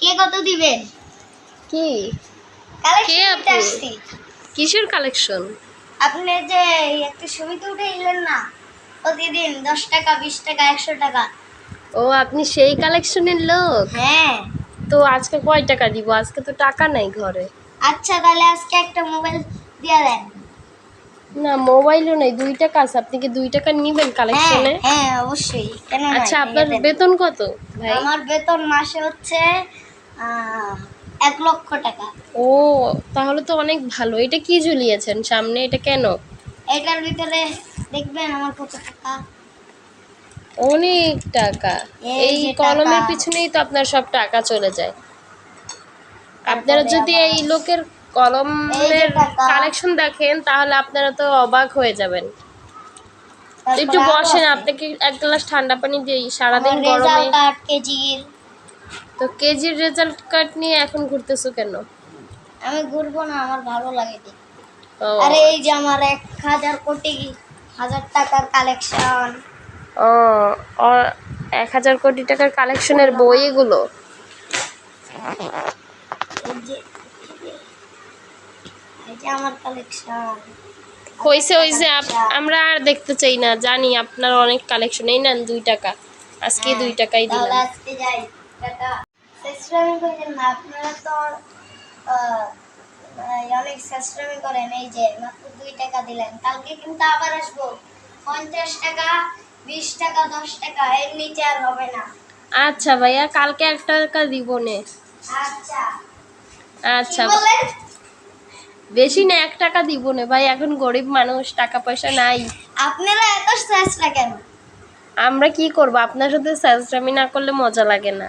কে কত দিবেন কি? কালেকশন আপনি? কিসের কালেকশন আপনি যে একটা ছবিতে উঠে না প্রতিদিন দশ টাকা বিশ টাকা একশো টাকা। ও আপনি সেই কালেকশনের লোক? হ্যাঁ। তো আজকে কয় টাকা দিব? আজকে তো টাকা নাই ঘরে। আচ্ছা তাহলে আজকে একটা মোবাইল দিয়ে দেন। না মোবাইলও নেই দুই টাকা আছে। আপনি কি দুই টাকা নিবেন হ্যাঁ কালেকশনে হ্যাঁ অবশ্যই। কেন আচ্ছা আপনার বেতন কত ভাই? আমার বেতন মাসে হচ্ছে এক লক্ষ টাকা। ও তাহলে তো অনেক ভালো। এটা কি ঝুলিয়েছেন সামনে? এটা কেন? এটার ভিতরে দেখবেন আমার কত টাকা। অনেক টাকা। এই কলমের পিছনেই তো আপনার সব টাকা চলে যায়। আপনারা যদি এই লোকের কলমের কালেকশন দেখেন তাহলে আপনারা তো অবাক হয়ে যাবেন। একটু বসেন। আপনাকে এক গ্লাস ঠান্ডা পানি দিই? সারাদিন গরমে। তো কেজির রেজাল্ট কার্ড নিয়ে এখন ঘুরতেছো কেন? আমি ঘুরবো না আমার ভালো লাগে। আরে এই যে আমার এক হাজার কোটি হাজার টাকার কালেকশন ও ও, এক হাজার কোটি টাকার কালেকশনের বই এগুলো যে এই যে আমার আর দেখতে চাই না জানি আপনার অনেক কালেকশন এই নেন দুই টাকা। আজকে দুই টাকাই দিলাম। আজকে যাই করেন না আপনারা তো আহ, অনেক করেন এই যে মাত্র দুই টাকা দিলেন। কালকে কিন্তু আবার আসব। পঞ্চাশ টাকা বিশ টাকা দশ টাকা এর নিচে আর হবে না। আচ্ছা ভাইয়া কালকে একটা টাকা দিব নে। আচ্ছা। আচ্ছা। বেশি না এক টাকা দিব না ভাই এখন গরিব মানুষ টাকা পয়সা নাই। আপনারা এত শেষরা কেন? আমরা কি করব? আপনার সাথে সাজরামি না করলে মজা লাগে না।